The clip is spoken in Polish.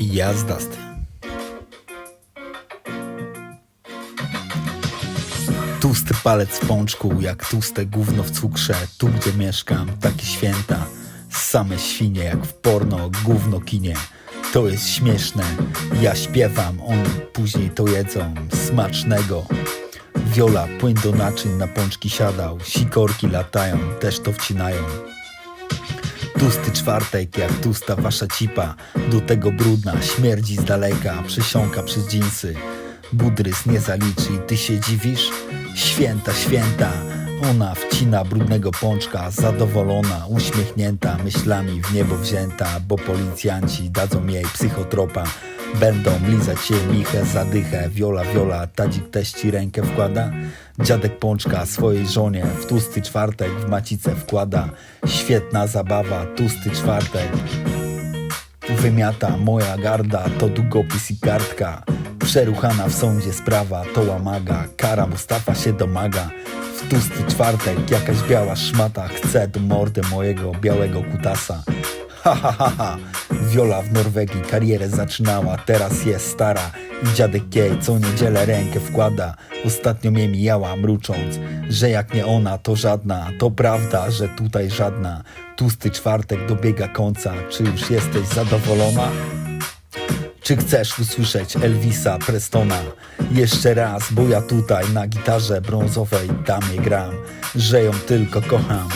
Jazdast. Tłusty palec w pączku, jak tłuste gówno w cukrze. Tu, gdzie mieszkam, takie święta. Same świnie, jak w porno, gówno kinie. To jest śmieszne. Ja śpiewam, oni później to jedzą. Smacznego. Wiola, płyn do naczyń na pączki siadał. Sikorki latają, też to wcinają. Tłusty czwartek, jak tłusta wasza cipa. Do tego brudna, śmierdzi z daleka Przysiąka przez dżinsy. Budrys nie zaliczy i ty się dziwisz? Święta, święta Ona wcina brudnego pączka Zadowolona, uśmiechnięta Myślami w niebo wzięta Bo policjanci dadzą jej psychotropa. Będą lizać jej michę, zadychę Wiola, wiola, tadzik też ci rękę wkłada Dziadek pączka swojej żonie. W tłusty czwartek w macicę wkłada. Świetna zabawa, tłusty czwartek. Wymiata moja garda, to długopis i kartka. Przeruchana w sądzie sprawa, to łamaga. Kara Mustafa się domaga. W tłusty czwartek jakaś biała szmata. Chce do mordy mojego białego kutasa. Ha ha ha ha Wiola w Norwegii karierę zaczynała Teraz jest stara i dziadek jej co niedzielę rękę wkłada Ostatnio mnie mijała mrucząc Że jak nie ona to żadna To prawda, że tutaj żadna Tłusty czwartek dobiega końca Czy już jesteś zadowolona? Czy chcesz usłyszeć Elvisa Prestona? Jeszcze raz, bo ja tutaj na gitarze brązowej damie gram, że ją tylko kocham.